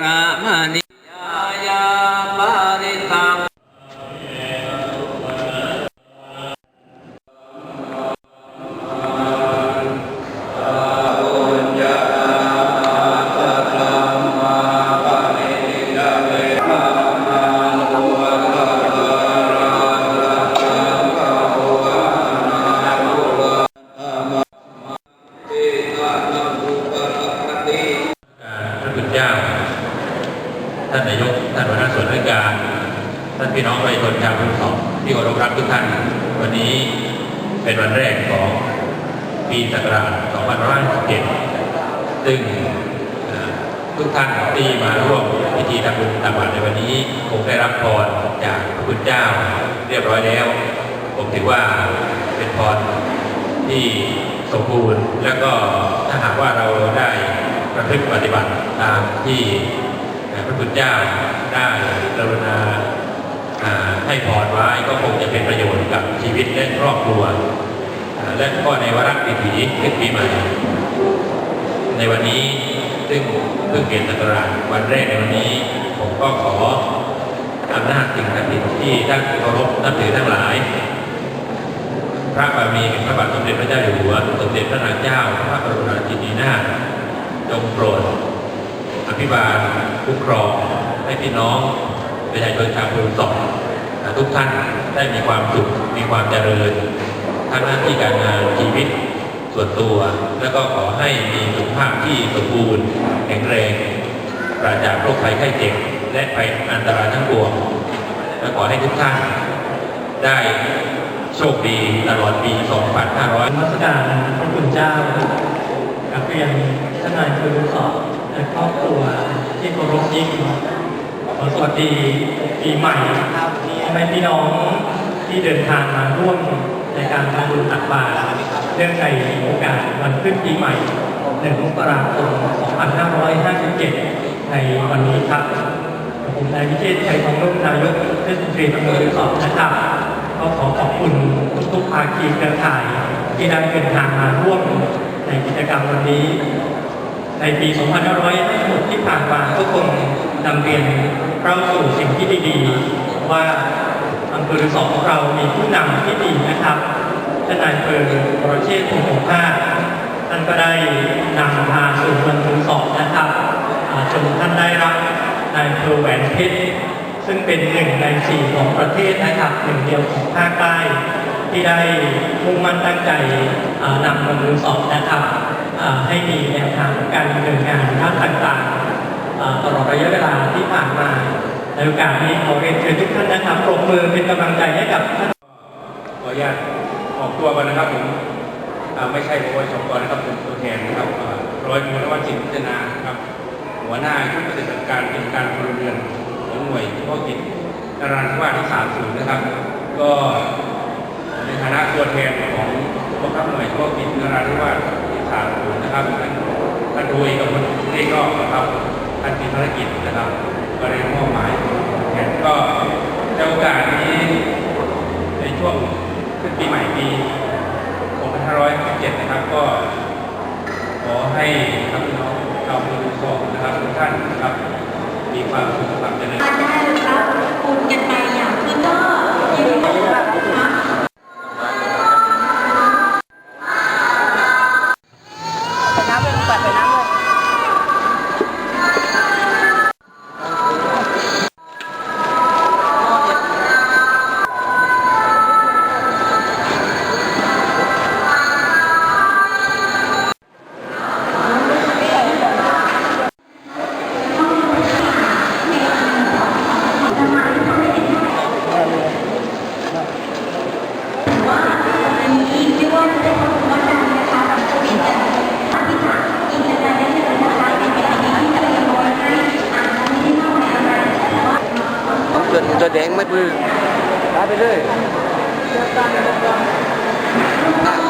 ระมณี ท่านนายกท่านหัวหน้าส่วนราชการท่านพี่น้องประชาชนชาวพุทธองที่เคารพรักทุกท่าน วันนี้เป็นวันแรกของปีศักราช2567ซึ่งทุกท่านที่มาร่วมพิธีทำบุญตักบาตรในวันนี้คงได้รับพรจากพระคุณเจ้าเรียบร้อยแล้ว ผมถือว่าเป็นพรที่สมบูรณ์ แล้วก็ถ้าหากว่าเราได้ประพฤติปฏิบัติตามที่ พระคุณเจ้าได้กรุณาอ่าให้พรไว้ก็คงจะเป็นประโยชน์กับชีวิตและครอบครัว และก็ในวาระปีถีขึ้นปีใหม่ ในวันนี้ซึ่งเพิ่งเปลี่ยนศักราชวันแรกในวันนี้ ผมก็ขออำนาจสิ่งศักดิ์สิทธิ์ที่ท่านเคารพนับถือทั้งหลาย พระบารมีแห่งพระบาทสมเด็จพระเจ้าอยู่หัวสมเด็จพระนางเจ้า พระบรมราชินีนาถจงโปรด อภิบาลคุ้มครองให้พี่น้องประชาชนชาวพุทธศกทุกท่านได้มีความสุขมีความเจริญทั้งหน้าที่การงานชีวิตส่วนตัว แล้วก็ขอให้มีสุขภาพที่สมบูรณ์แข็งแรงปราศจากโรคภัยไข้เจ็บและภัยอันตรายทั้งปวงและขอให้ทุกท่านได้โชคดีตลอดปี 2500นมัสการพระคุณเจ้ากับเรียนทนายคือสอบ และครอบครัวที่เคารพยิ่งขอสวัสดีปีใหม่พ่อแม่พี่น้องที่เดินทางมาร่วมในการทำบุญตักบาตรเนื่องในโอกาสวันขึ้นปีใหม่1มกราคม2557 ในวันนี้ครับ ผมนายวิเชษชัยทองรุ่งนายกเทศมนตรีตำบลรือสอบนะครับก็ขอขอบคุณทุกภาคีเครือข่ายที่ได้เดินทางมาร่วมในกิจกรรมวันนี้ ในปี2556ที่ผ่านมาก็คงนำเรียนเราสู่สิ่งที่ดีๆ ว่าอำเภอสองเรามีผู้นำที่ดีนะครับท่านนายอำเภอวรเชษฐ์คงสงภาสท่านก็ได้นำพาสู่เมืองรือสอนะครับจนท่านได้รับนายอำเภอแหวนเพชรซึ่งเป็นหนึ่งในสี่ของประเทศนะครับหนึ่งเดียวของภาคใต้ ที่ได้มุ่งมั่นตั้งใจนำมามือสอบนะครับให้มีแนวทางของการดำเนินงานด้านต่างๆ ตลอดระยะเวลาที่ผ่านมาในโอกาสนี้ขอเรียนเชิญทุกท่านนะครับปรบมือเป็นกำลังใจให้กับท่านขออนุญาตออกตัวก่อนนะครับผมไม่ใช่บวชกรนะครับผมตัวแทนนะครับร้อยมูลวัฒน์จิตพิจารณาครับหัวหน้าชุดปฏิบัติการกิจการพลเรือนของหน่วยเฉพาะกิจนราธิวาสที่30นะครับ ก็ในฐานะตัวแทนของกองทัพหน่วยเฉพาะกิจนราธิวาสที่30นะครับท่านท่านดูเอกพลที่ก็นะครับท่านมีภารกิจ นะครับก็ได้มอบหมายแทนก็ในโอกาสนี้ในช่วงขึ้นปีใหม่ปี 2567 นะครับ ก็ขอให้ครับพี่น้องชาวพุทธศกนะครับทุกท่านนะครับ มีความสุขความเจริญ ไม่ปื้มได้ไปเลยเดี๋ยวก่อนเลยวก่อน